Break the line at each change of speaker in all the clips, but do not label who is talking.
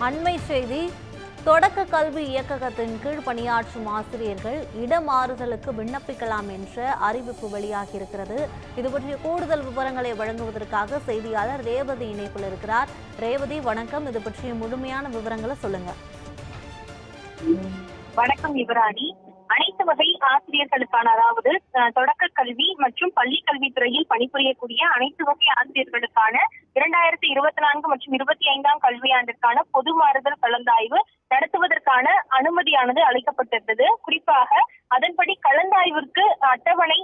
அண்மை செய்தி தொடக்க கல்வி இயக்ககத்தின் கீழ் பணியாற்றும் ஆசிரியர்கள் இடமாறுதலுக்கு விண்ணப்பிக்கலாம் என்ற அறிவிப்பு வெளியாகியிருக்கிறது. இது பற்றிய கூடுதல் விவரங்களை வழங்குவதற்காக செய்தியாளர் ரேவதி இணைப்பில் இருக்கிறார். ரேவதி வணக்கம். இது பற்றிய முழுமையான விவரங்களை சொல்லுங்க.
வணக்கம் யுவராணி அனைத்து வகை ஆசிரியர்களுக்கான அதாவது அஹ், தொடக்க கல்வி மற்றும் பள்ளி கல்வித்துறையில் பணிபுரியக்கூடிய அனைத்து வகை ஆசிரியர்களுக்கான இரண்டாயிரத்தி இருபத்தி நான்கு மற்றும் இருபத்தி ஐந்தாம் கல்வியாண்டிற்கான பொது மாறுதல் கலந்தாய்வு நடத்துவதற்கான அனுமதியானது அளிக்கப்பட்டிருந்தது. குறிப்பாக அதன்படி கலந்தாய்விற்கு அட்டவணை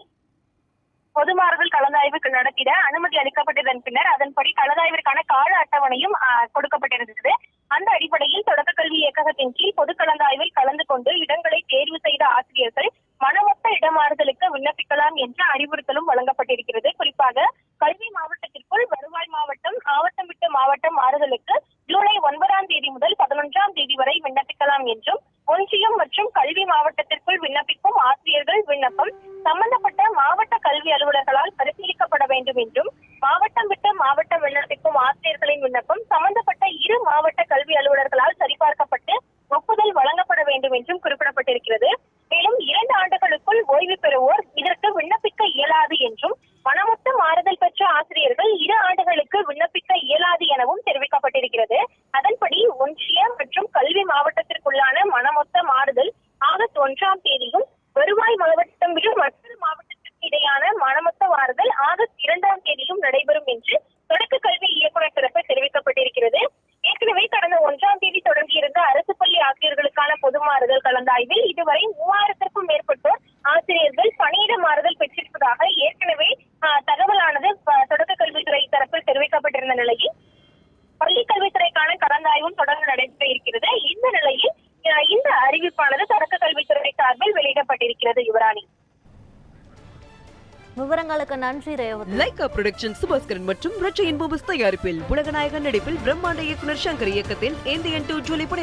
பொது மாறுதல் கலந்தாய்வுக்கு நடத்திட அனுமதி அளிக்கப்பட்டதன் பின்னர் அதன்படி கலந்தாய்விற்கான கால அட்டவணையும் கொடுக்கப்பட்டிருந்தது. அந்த அடிப்படையில் தொடக்க கல்வி இயக்ககத்தின் கீழ் பொது கலந்தாய்வில் கலந்து கொண்டு இடங்களை தேர்வு செய்த ஆசிரியர்கள் மனமொத்த இடமாறுதலுக்கு விண்ணப்பிக்கலாம் என்ற அறிவுறுத்தலும் வழங்கப்பட்டிருக்கிறது. குறிப்பாக கல்வி மாவட்ட வருவாய் மாவட்டம் மாவட்டம் விட்டு மாவட்டம் மாறுதலுக்கு ஜூலை ஒன்பதாம் தேதி முதல் பதினொன்றாம் தேதி வரை விண்ணப்பிக்கலாம் என்றும் ஒன்றியம் மற்றும் கல்வி மாவட்டத்திற்குள் விண்ணப்பிக்கும் ஆசிரியர்கள் விண்ணப்பம் சம்பந்தப்பட்ட மாவட்ட கல்வி அலுவலர்களால் பரிசீலிக்கப்பட வேண்டும் என்றும் மாவட்டம் விட்டு மாவட்டம் விண்ணப்பிக்கும் ஆசிரியர்களின் விண்ணப்பம் சம்பந்தப்பட்ட இரு மாவட்ட கல்வி அலுவலர்களால் சரிபார்க்கப்பட்டு ஒப்புதல் வழங்கப்பட வேண்டும் என்றும் குறிப்பிடப்பட்டிருக்கிறது. மேலும் இரண்டு ஆண்டுகளுக்குள் ஓய்வு பெறுவோர் இதற்கு விண்ணப்பி இயலாது என்றும் மனமொத்த மாறுதல் பெற்ற ஆசிரியர்கள் இரு ஆண்டுகளுக்கு விண்ணப்பிக்க இயலாது எனவும் தெரிவிக்கப்பட்டிருக்கிறது அதன்படி ஒன்றிய மற்றும் கல்வி மாவட்டத்திற்குள்ளான மனமொத்த மாறுதல் ஆகஸ்ட் ஒன்றாம் தேதியும் வருவாய் மற்றொரு மாவட்டத்திற்கு இடையான மனமொத்த மாறுதல் ஆகஸ்ட் இரண்டாம் தேதியும் நடைபெறும் என்று தொடக்க கல்வி இயக்குநர் தரப்பில் தெரிவிக்கப்பட்டிருக்கிறது. ஏற்கனவே கடந்த ஒன்றாம் தேதி தொடங்கியிருந்த அரசு பள்ளி ஆசிரியர்களுக்கான பொது மாறுதல் கலந்தாய்வில் இதுவரை மூவாயிரத்திற்கும் மேற்பட்டோர் ஆசிரியர்கள் பணியிட மாறுதல் பெற்றிருப்பதாக ஏற்கனவே ஆஹ், தகவலானது தொடக்க கல்வித்துறை தரப்பில் தெரிவிக்கப்பட்டிருந்த நிலையில் பள்ளி கல்வித்துறைக்கான கலந்தாய்வும் தொடர்ந்து நடைபெற இருக்கிறது. இந்த நிலையில் இந்த அறிவிப்பானது தொடக்க கல்வித்துறை சார்பில் வெளியிடப்பட்டிருக்கிறது யுவராணி.
விவரங்களுக்கு நன்றி ரேவதி.
லைகா புரொடக்ஷன் சுபாஸ்கரன் மற்றும் ரச்சையின் பூபஸ் தயாரிப்பில் உலகநாயகன் நடிப்பில் பிரம்மாண்ட இயக்குனர் சங்கர் இயக்கத்தில் இந்தியன் டூ ஜூலை 12